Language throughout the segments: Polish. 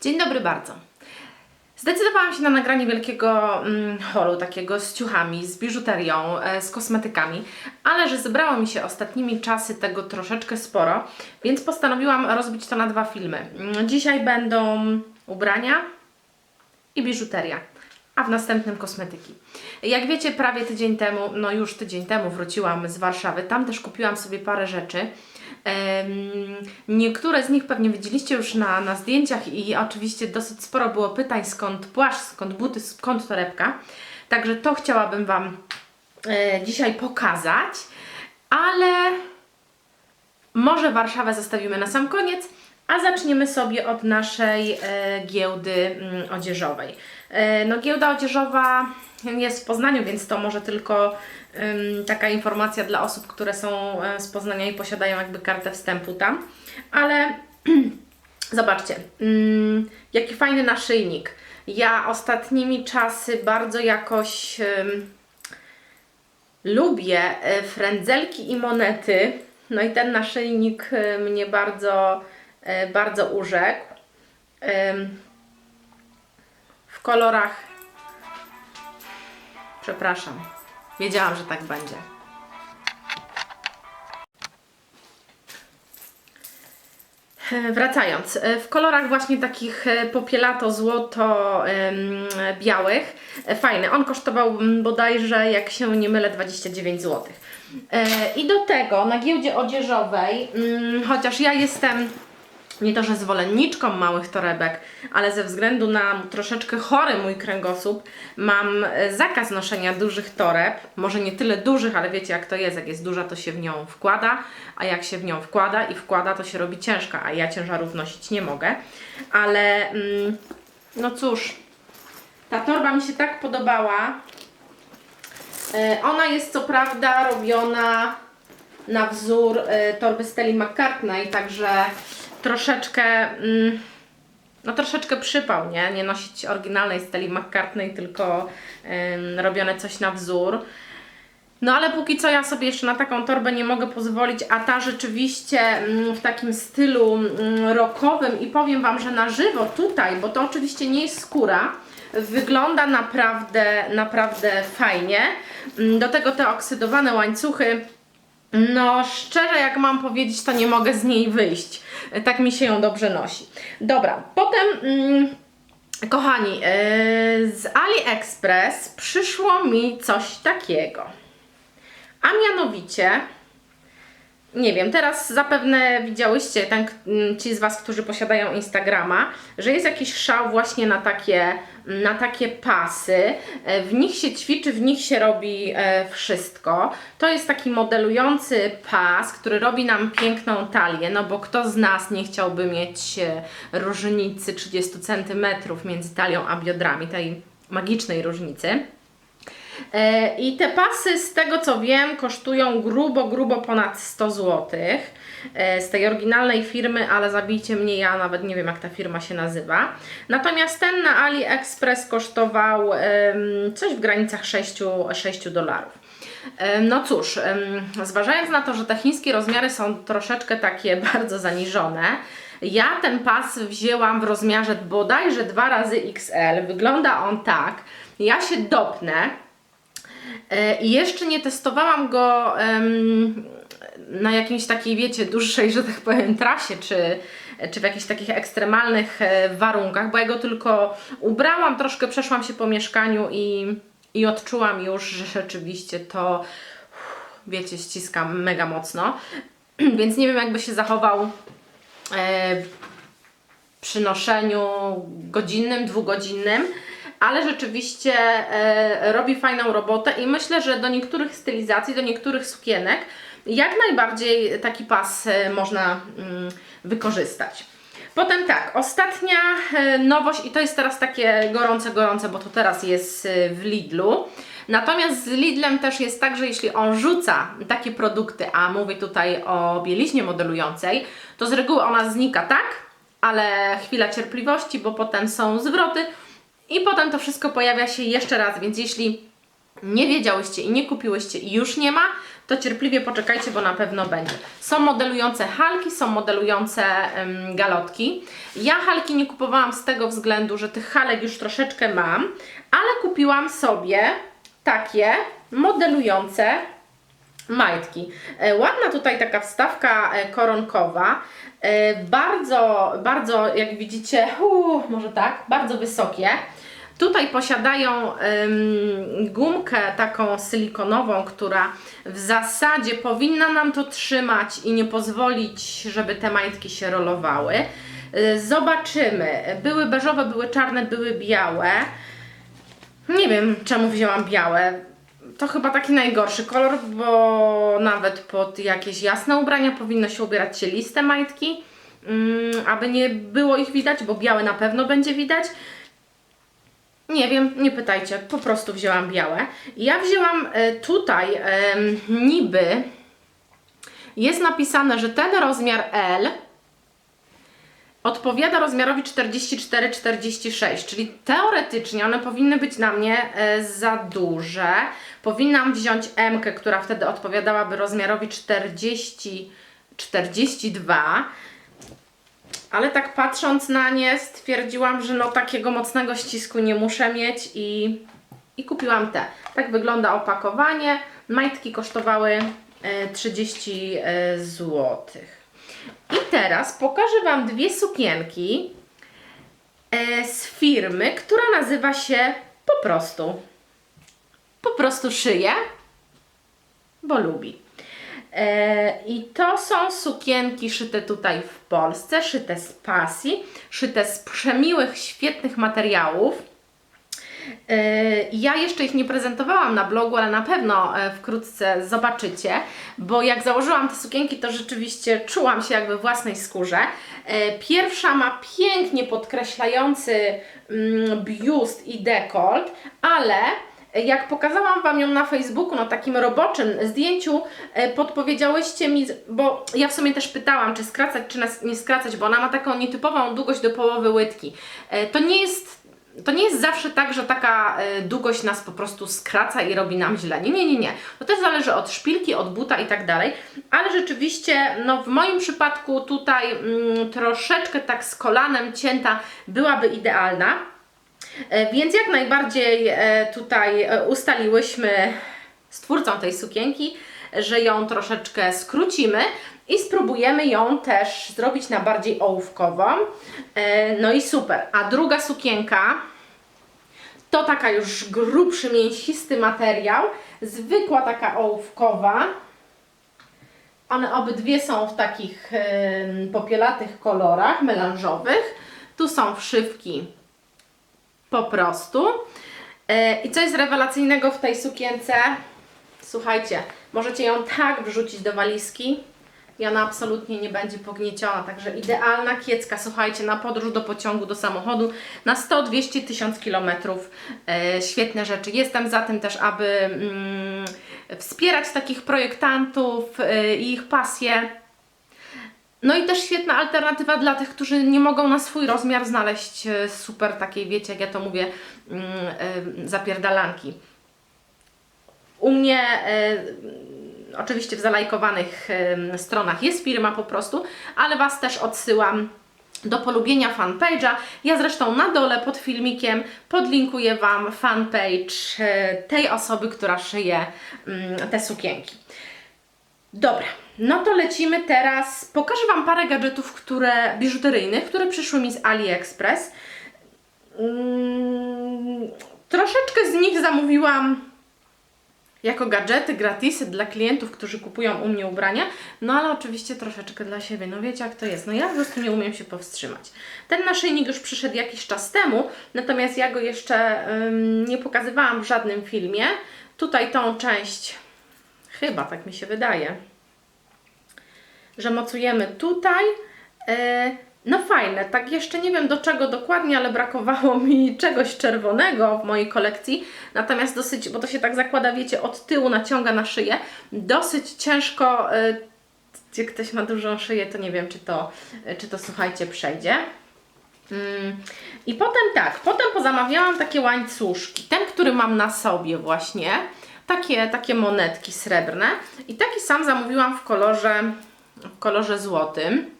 Dzień dobry bardzo. Zdecydowałam się na nagranie wielkiego mm, holu, takiego z ciuchami, z biżuterią, e, z kosmetykami, ale że zebrało mi się ostatnimi czasy tego troszeczkę sporo, więc postanowiłam rozbić to na dwa filmy. Mm, Dzisiaj będą ubrania i biżuteria, a w następnym kosmetyki. Jak wiecie, prawie tydzień temu, no już tydzień temu wróciłam z Warszawy, tam też kupiłam sobie parę rzeczy. Niektóre z nich pewnie widzieliście już na, na zdjęciach i oczywiście dosyć sporo było pytań, skąd płaszcz, skąd buty, skąd torebka. Także to chciałabym Wam e, dzisiaj pokazać, ale może Warszawę zostawimy na sam koniec, a zaczniemy sobie od naszej e, giełdy mm, odzieżowej. E, no giełda odzieżowa jest w Poznaniu, więc to może tylko taka informacja dla osób, które są e, z Poznania i posiadają jakby kartę wstępu tam. Ale zobaczcie, ym, jaki fajny naszyjnik. Ja ostatnimi czasy bardzo jakoś lubię e, frędzelki i monety. No i ten naszyjnik e, mnie bardzo, bardzo urzekł. W kolorach Przepraszam. Wiedziałam, że tak będzie. E, Wracając, e, w kolorach właśnie takich e, popielato-złoto-białych. Fajny. On kosztował mm, bodajże, jak się nie mylę, 29 zł. I do tego na giełdzie odzieżowej, mm, chociaż ja jestem nie to, że zwolenniczką małych torebek, ale ze względu na troszeczkę chory mój kręgosłup, mam e, zakaz noszenia dużych toreb. Może nie tyle dużych, ale wiecie jak to jest. Jak jest duża, to się w nią wkłada, a jak się w nią wkłada i wkłada, to się robi ciężka, a ja ciężarów nosić nie mogę. Ale mm, no cóż, ta torba mi się tak podobała. E, Ona jest co prawda robiona na wzór e, torby Steli McCartney, także troszeczkę, mm, no troszeczkę przypał, nie? Nie nosić oryginalnej Steli McCartney, tylko robione coś na wzór. No ale póki co ja sobie jeszcze na taką torbę nie mogę pozwolić, a ta rzeczywiście mm, w takim stylu mm, rockowym i powiem Wam, że na żywo tutaj, bo to oczywiście nie jest skóra, wygląda naprawdę, naprawdę fajnie. Do tego te oksydowane łańcuchy, no, szczerze, jak mam powiedzieć, to nie mogę z niej wyjść. Tak mi się ją dobrze nosi. Dobra, potem, mm, kochani, yy, z AliExpress przyszło mi coś takiego. A mianowicie, nie wiem, teraz zapewne widziałyście, ten, mm, ci z Was, którzy posiadają Instagrama, że jest jakiś szał właśnie na takie, na takie pasy. E, W nich się ćwiczy, w nich się robi e, wszystko. To jest taki modelujący pas, który robi nam piękną talię, no bo kto z nas nie chciałby mieć e, różnicy 30 cm między talią a biodrami, tej magicznej różnicy. E, I te pasy, z tego co wiem, kosztują grubo, grubo ponad 100 zł. Z tej oryginalnej firmy, ale zabijcie mnie, ja nawet nie wiem jak ta firma się nazywa. Natomiast ten na AliExpress kosztował coś w granicach 6, 6 dolarów. Em, No cóż, zważając na to, że te chińskie rozmiary są troszeczkę takie bardzo zaniżone, ja ten pas wzięłam w rozmiarze bodajże 2 razy XL. Wygląda on tak. Ja się dopnę, E, I jeszcze nie testowałam go na jakiejś takiej, wiecie, dłuższej, że tak powiem, trasie, czy, czy w jakichś takich ekstremalnych e, warunkach, bo ja go tylko ubrałam, troszkę przeszłam się po mieszkaniu i, i odczułam już, że rzeczywiście to, wiecie, ściskam mega mocno. Więc nie wiem, jakby się zachował e, przy noszeniu godzinnym, dwugodzinnym, ale rzeczywiście e, robi fajną robotę i myślę, że do niektórych stylizacji, do niektórych sukienek jak najbardziej taki pas e, można mm, wykorzystać. Potem tak, ostatnia e, nowość i to jest teraz takie gorące, gorące, bo to teraz jest e, w Lidlu. Natomiast z Lidlem też jest tak, że jeśli on rzuca takie produkty, a mówię tutaj o bieliźnie modelującej, to z reguły ona znika tak, ale chwila cierpliwości, bo potem są zwroty i potem to wszystko pojawia się jeszcze raz, więc jeśli nie wiedziałyście i nie kupiłyście i już nie ma, to cierpliwie poczekajcie, bo na pewno będzie. Są modelujące halki, są modelujące em, galotki. Ja halki nie kupowałam z tego względu, że tych halek już troszeczkę mam, ale kupiłam sobie takie modelujące majtki. E, Ładna tutaj taka wstawka e, koronkowa. E, Bardzo, bardzo, jak widzicie, może tak, bardzo wysokie. Tutaj posiadają gumkę taką silikonową, która w zasadzie powinna nam to trzymać i nie pozwolić, żeby te majtki się rolowały. Y, Zobaczymy. Były beżowe, były czarne, były białe. Nie wiem, czemu wzięłam białe. To chyba taki najgorszy kolor, bo nawet pod jakieś jasne ubrania powinno się ubierać cieliste majtki, mm, aby nie było ich widać, bo białe na pewno będzie widać. Nie wiem, nie pytajcie, po prostu wzięłam białe. Ja wzięłam e, tutaj niby jest napisane, że ten rozmiar L odpowiada rozmiarowi 44-46, czyli teoretycznie one powinny być na mnie e, za duże. Powinnam wziąć M, która wtedy odpowiadałaby rozmiarowi 40-42. Ale tak patrząc na nie stwierdziłam, że no takiego mocnego ścisku nie muszę mieć i, i kupiłam te. Tak wygląda opakowanie. Majtki kosztowały e, 30 e, złotych. I teraz pokażę Wam dwie sukienki e, z firmy, która nazywa się po prostu. Po prostu szyję, bo lubi. E, I to są sukienki szyte tutaj w Polsce, szyte z pasji, szyte z przemiłych, świetnych materiałów. E, Ja jeszcze ich nie prezentowałam na blogu, ale na pewno e, wkrótce zobaczycie, bo jak założyłam te sukienki, to rzeczywiście czułam się jakby w własnej skórze. E, Pierwsza ma pięknie podkreślający mm, biust i dekolt, ale jak pokazałam Wam ją na Facebooku, na takim roboczym zdjęciu, podpowiedziałyście mi, bo ja w sumie też pytałam, czy skracać, czy nie skracać, bo ona ma taką nietypową długość do połowy łydki. To nie jest to nie jest zawsze tak, że taka e, długość nas po prostu skraca i robi nam źle. Nie, nie, nie, nie. To też zależy od szpilki, od buta i tak dalej. Ale rzeczywiście, no w moim przypadku tutaj mm, troszeczkę tak z kolanem cięta byłaby idealna. E, Więc jak najbardziej e, tutaj ustaliłyśmy z twórcą tej sukienki, że ją troszeczkę skrócimy i spróbujemy ją też zrobić na bardziej ołówkową. E, No i super. A druga sukienka to taka już grubszy, mięsisty materiał, zwykła taka ołówkowa. One obydwie są w takich em, popielatych kolorach melanżowych. Tu są wszywki po prostu. E, I co jest rewelacyjnego w tej sukience? Słuchajcie, możecie ją tak wrzucić do walizki i ona absolutnie nie będzie pognieciona. Także idealna kiecka, słuchajcie, na podróż do pociągu, do samochodu na 100, 200, 1000 kilometrów. E, świetne rzeczy. Jestem za tym też, aby mm, wspierać takich projektantów e, i ich pasję. No i też świetna alternatywa dla tych, którzy nie mogą na swój rozmiar znaleźć e, super takiej, wiecie, jak ja to mówię, mm, zapierdalanki. U mnie oczywiście w zalajkowanych stronach jest firma po prostu, ale Was też odsyłam do polubienia fanpage'a. Ja zresztą na dole pod filmikiem podlinkuję Wam fanpage e, tej osoby, która szyje mm, te sukienki. Dobra, no to lecimy teraz. Pokażę Wam parę gadżetów, które biżuteryjnych, które przyszły mi z AliExpress. Mm, troszeczkę z nich zamówiłam jako gadżety, gratisy dla klientów, którzy kupują u mnie ubrania, no ale oczywiście troszeczkę dla siebie. No wiecie jak to jest, no ja po prostu nie umiem się powstrzymać. Ten naszyjnik już przyszedł jakiś czas temu, natomiast ja go jeszcze ym, nie pokazywałam w żadnym filmie. Tutaj tą część, chyba tak mi się wydaje, że mocujemy tutaj. Yy, no fajne, tak jeszcze nie wiem do czego dokładnie, ale brakowało mi czegoś czerwonego w mojej kolekcji. Natomiast dosyć, bo to się tak zakłada, wiecie, od tyłu naciąga na szyję. Dosyć ciężko, yy, gdzie ktoś ma dużą szyję, to nie wiem, czy to, yy, czy to słuchajcie, przejdzie. Mm, I potem tak, potem pozamawiałam takie łańcuszki. Ten, który mam na sobie właśnie, takie, takie monetki srebrne. I taki sam zamówiłam w kolorze, w kolorze złotym.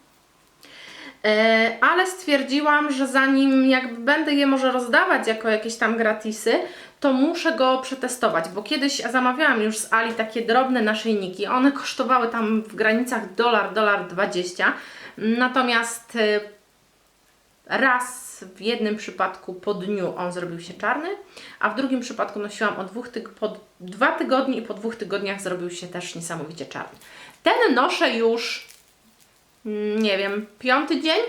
E, ale stwierdziłam, że zanim jakby będę je może rozdawać jako jakieś tam gratisy, to muszę go przetestować, bo kiedyś zamawiałam już z Ali takie drobne naszyjniki. One kosztowały tam w granicach dolar, dolar 20. Natomiast e, raz w jednym przypadku po dniu on zrobił się czarny, a w drugim przypadku nosiłam o dwóch tyg- po dwa tygodnie i po dwóch tygodniach zrobił się też niesamowicie czarny. Ten noszę już nie wiem, piąty dzień.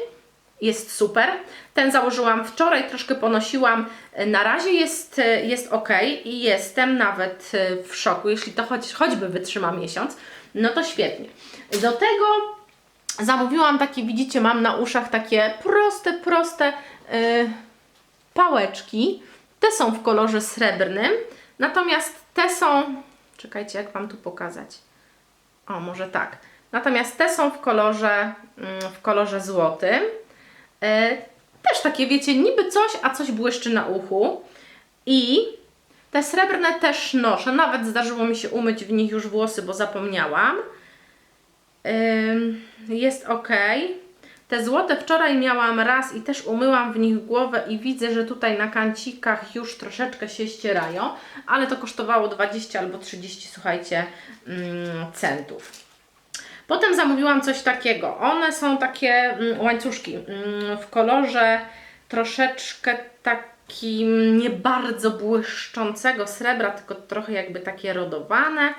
Jest super. Ten założyłam wczoraj, troszkę ponosiłam. Na razie jest, jest ok i jestem nawet e, w szoku. Jeśli to choć, choćby wytrzyma miesiąc, no to świetnie. Do tego zamówiłam takie, widzicie, mam na uszach takie proste, proste e, pałeczki. Te są w kolorze srebrnym, natomiast te są, czekajcie, jak Wam tu pokazać. O, może tak. Natomiast te są w kolorze, mm, w kolorze złotym. E, też takie, wiecie, niby coś, a coś błyszczy na uchu. I te srebrne też noszę. Nawet zdarzyło mi się umyć w nich już włosy, bo zapomniałam. Jest ok. Te złote wczoraj miałam raz i też umyłam w nich głowę i widzę, że tutaj na kancikach już troszeczkę się ścierają, ale to kosztowało 20 albo 30, słuchajcie, mm, centów. Potem zamówiłam coś takiego. One są takie mm, łańcuszki mm, w kolorze troszeczkę takim nie bardzo błyszczącego srebra, tylko trochę jakby takie rodowane.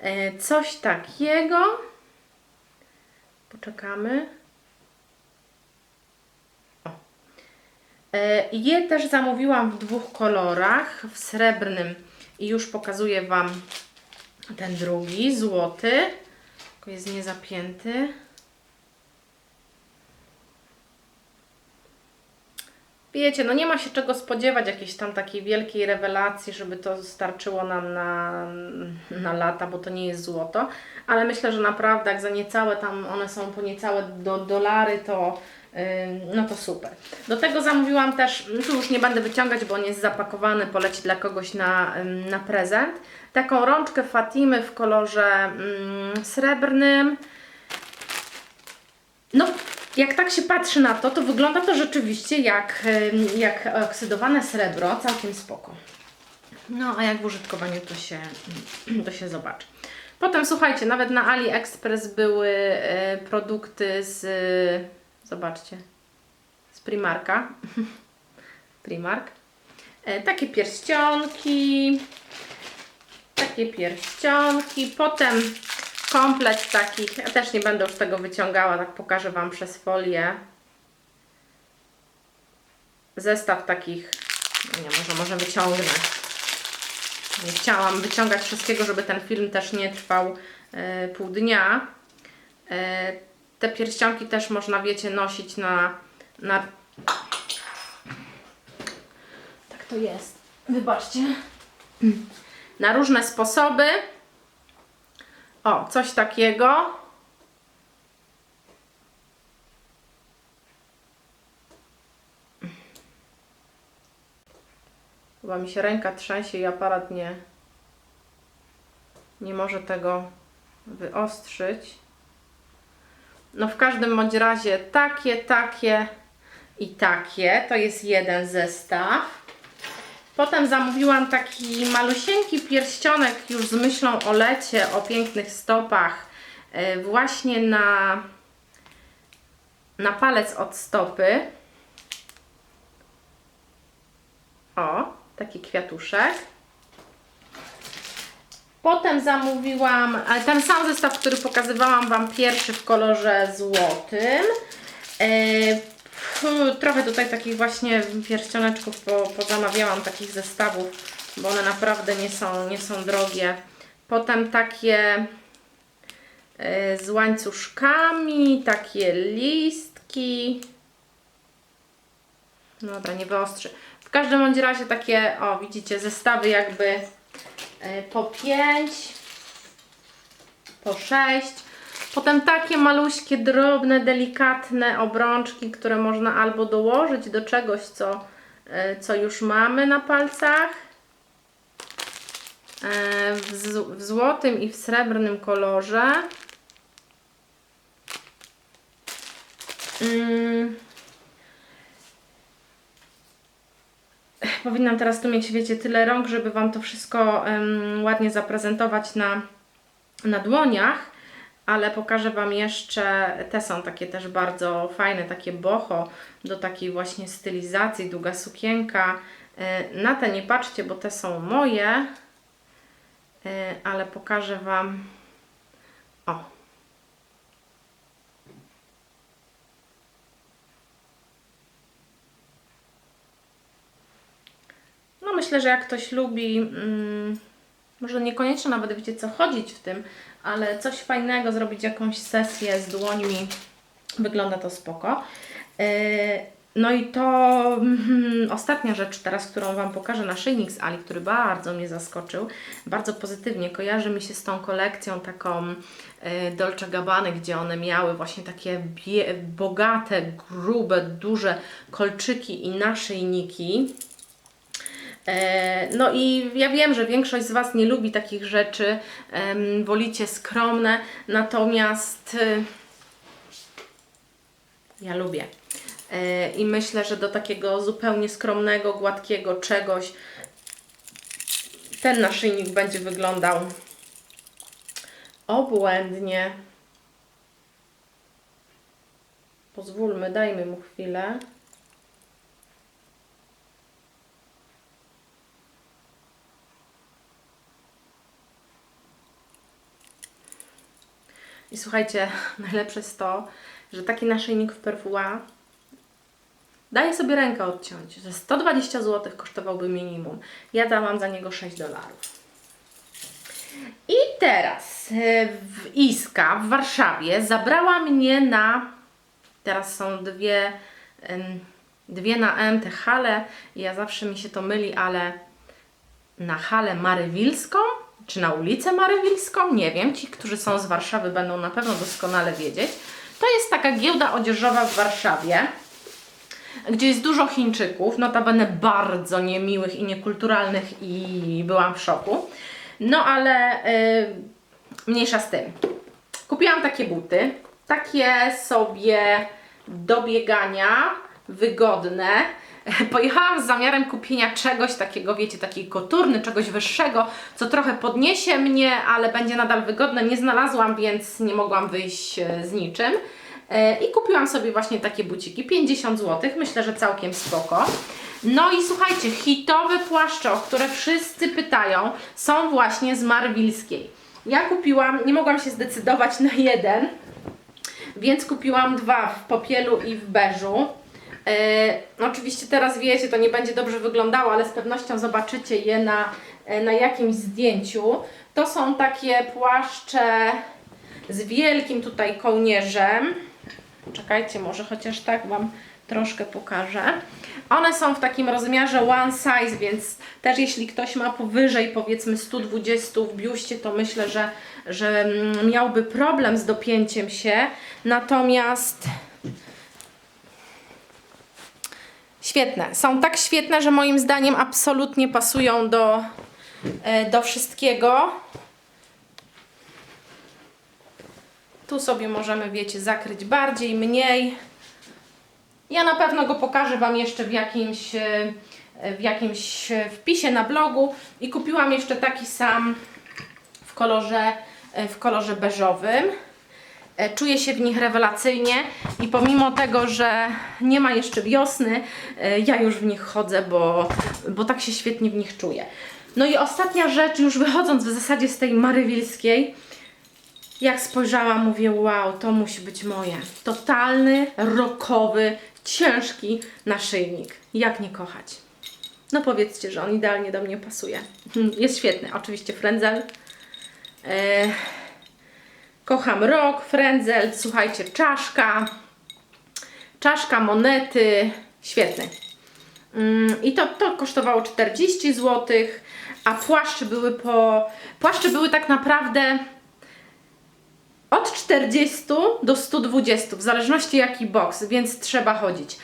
E, Coś takiego. Poczekamy. E, Je też zamówiłam w dwóch kolorach, w srebrnym i już pokazuję Wam ten drugi, złoty. Jest niezapięty. Wiecie, no nie ma się czego spodziewać jakiejś tam takiej wielkiej rewelacji, żeby to starczyło nam na, na lata, bo to nie jest złoto, ale myślę, że naprawdę jak za niecałe tam one są po niecałe do dolary, to no to super. Do tego zamówiłam też, tu już nie będę wyciągać, bo on jest zapakowany, poleci dla kogoś na, na prezent, taką rączkę Fatimy w kolorze mm, srebrnym. No, jak tak się patrzy na to, to wygląda to rzeczywiście jak, jak oksydowane srebro, całkiem spoko. No, a jak w użytkowaniu to się, to się zobaczy. Potem słuchajcie, nawet na AliExpress były e, produkty z, zobaczcie, z Primarka. Primark. E, takie pierścionki, takie pierścionki, potem komplet takich, ja też nie będę już tego wyciągała, tak pokażę Wam przez folię. Zestaw takich, nie może, może wyciągnę. Nie chciałam wyciągać wszystkiego, żeby ten film też nie trwał e, pół dnia. E, te pierścionki też można, wiecie, nosić na, na... Tak to jest. Wybaczcie na różne sposoby. O, coś takiego. Chyba mi się ręka trzęsie i aparat nie, nie może tego wyostrzyć. No w każdym bądź razie takie, takie i takie. To jest jeden zestaw. Potem zamówiłam taki malusieńki pierścionek już z myślą o lecie, o pięknych stopach, e, właśnie na, na palec od stopy. O, taki kwiatuszek. Potem zamówiłam e, ten sam zestaw, który pokazywałam Wam pierwszy w kolorze złotym. Fu, Trochę tutaj takich właśnie pierścioneczków po, pozamawiałam, takich zestawów, bo one naprawdę nie są, nie są drogie. Potem takie e, z łańcuszkami, takie listki. No Dobra, nie wyostrzy. W każdym bądź razie takie, o widzicie, zestawy jakby e, po 5, po 6. Potem takie maluśkie, drobne, delikatne obrączki, które można albo dołożyć do czegoś, co, e, co już mamy na palcach. e, w, złotym i w srebrnym kolorze. Mm. Powinnam teraz tu mieć, wiecie, tyle rąk, żeby Wam to wszystko ładnie zaprezentować na, na dłoniach, ale pokażę Wam jeszcze, te są takie też bardzo fajne, takie boho, do takiej właśnie stylizacji, długa sukienka. E, Na te nie patrzcie, bo te są moje, e, ale pokażę Wam, o, No myślę, że jak ktoś lubi, mm, może niekoniecznie nawet wiecie co chodzić w tym, ale coś fajnego, zrobić jakąś sesję z dłońmi, wygląda to spoko. Yy, No i to mm, ostatnia rzecz teraz, którą Wam pokażę, naszyjnik z Ali, który bardzo mnie zaskoczył, bardzo pozytywnie kojarzy mi się z tą kolekcją taką yy, Dolce Gabbany, gdzie one miały właśnie takie bogate, grube, duże kolczyki i naszyjniki. E, No i ja wiem, że większość z Was nie lubi takich rzeczy, wolicie skromne, natomiast y, ja lubię. E, I myślę, że do takiego zupełnie skromnego, gładkiego czegoś ten naszyjnik będzie wyglądał obłędnie. Pozwólmy, dajmy mu chwilę. I słuchajcie, najlepsze jest to, że taki naszyjnik w Perfua daje sobie rękę odciąć, że 120 zł kosztowałby minimum. Ja dałam za niego 6 dolarów. I teraz e, w Iska w Warszawie zabrała mnie na. Teraz są dwie, dwie na M te hale. Ja zawsze mi się to myli, ale na halę Marywilską, czy na ulicę Marywilską, nie wiem. Ci, którzy są z Warszawy, będą na pewno doskonale wiedzieć. To jest taka giełda odzieżowa w Warszawie, gdzie jest dużo Chińczyków, notabene bardzo niemiłych i niekulturalnych i byłam w szoku. No ale y, mniejsza z tym. Kupiłam takie buty, takie sobie do biegania, wygodne. Pojechałam z zamiarem kupienia czegoś takiego, wiecie, takiej koturny, czegoś wyższego, co trochę podniesie mnie, ale będzie nadal wygodne. Nie znalazłam, więc nie mogłam wyjść e, z niczym. E, I kupiłam sobie właśnie takie buciki, 50 zł, myślę, że całkiem spoko. No i słuchajcie, hitowe płaszcze, o które wszyscy pytają, są właśnie z Marwilskiej. Ja kupiłam, nie mogłam się zdecydować na jeden, więc kupiłam dwa w popielu i w beżu. Yy, oczywiście teraz wiecie, to nie będzie dobrze wyglądało, ale z pewnością zobaczycie je na, e, na jakimś zdjęciu. To są takie płaszcze z wielkim tutaj kołnierzem. Czekajcie, może chociaż tak Wam troszkę pokażę. One są w takim rozmiarze one size, więc też jeśli ktoś ma powyżej powiedzmy 120 w biuście, to myślę, że, że mm, miałby problem z dopięciem się. Natomiast Świetne. Są tak świetne, że moim zdaniem absolutnie pasują do, e, do wszystkiego. Tu sobie możemy, wiecie, zakryć bardziej, mniej. Ja na pewno go pokażę Wam jeszcze w jakimś, e, w jakimś wpisie na blogu. I kupiłam jeszcze taki sam w kolorze, e, w kolorze beżowym. E, Czuję się w nich rewelacyjnie i pomimo tego, że nie ma jeszcze wiosny, e, ja już w nich chodzę, bo, bo tak się świetnie w nich czuję. No i ostatnia rzecz, już wychodząc w zasadzie z tej marywilskiej, jak spojrzałam, mówię, wow, to musi być moje. Totalny, rockowy, ciężki naszyjnik. Jak nie kochać? No powiedzcie, że on idealnie do mnie pasuje. Jest świetny. Oczywiście frędzel. E, Kocham rok, frędzel, słuchajcie, czaszka, czaszka, monety, świetny. Mm, I to, to kosztowało 40 zł, a płaszcze były po... Płaszcze były tak naprawdę od 40 do 120, w zależności jaki boks, więc trzeba chodzić.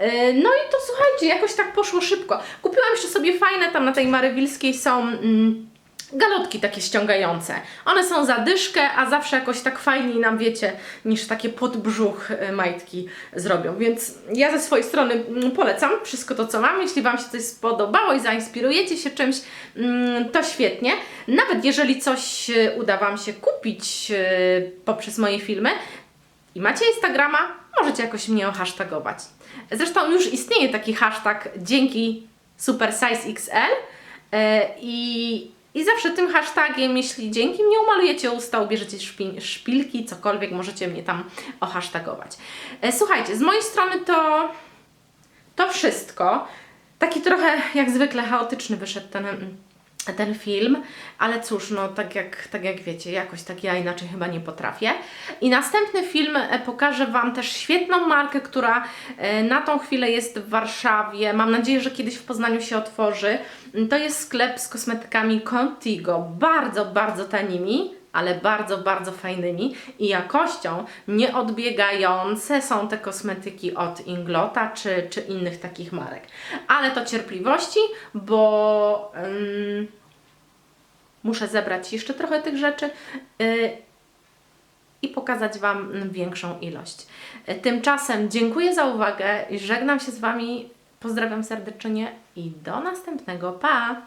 Yy, No i to słuchajcie, jakoś tak poszło szybko. Kupiłam jeszcze sobie fajne, tam na tej Marywilskiej są... Mm, galotki takie ściągające. One są za dyszkę, a zawsze jakoś tak fajniej nam wiecie, niż takie podbrzuch y, majtki zrobią. Więc ja ze swojej strony mm, polecam wszystko to, co mam. Jeśli Wam się coś spodobało i zainspirujecie się czymś, mm, to świetnie. Nawet jeżeli coś y, uda Wam się kupić y, poprzez moje filmy i macie Instagrama, możecie jakoś mnie ohasztagować. Zresztą już istnieje taki hashtag dzięki Super Size XL i, i zawsze tym hashtagiem, jeśli dzięki mnie umalujecie usta, ubierzecie szpi, szpilki, cokolwiek, możecie mnie tam ohasztagować. E, Słuchajcie, z mojej strony to to wszystko. Taki trochę jak zwykle chaotyczny wyszedł ten, ten film, ale cóż, no tak jak, tak jak wiecie, jakoś tak ja inaczej chyba nie potrafię. I następny film e, pokażę Wam też świetną markę, która e, na tą chwilę jest w Warszawie. Mam nadzieję, że kiedyś w Poznaniu się otworzy. To jest sklep z kosmetykami Contigo, bardzo, bardzo tanimi ale bardzo, bardzo fajnymi i jakością nieodbiegające są te kosmetyki od Inglota czy, czy innych takich marek. Ale to cierpliwości, bo ym, muszę zebrać jeszcze trochę tych rzeczy. Yy, i pokazać Wam większą ilość. Tymczasem dziękuję za uwagę żegnam się z Wami. Pozdrawiam serdecznie i do następnego. Pa!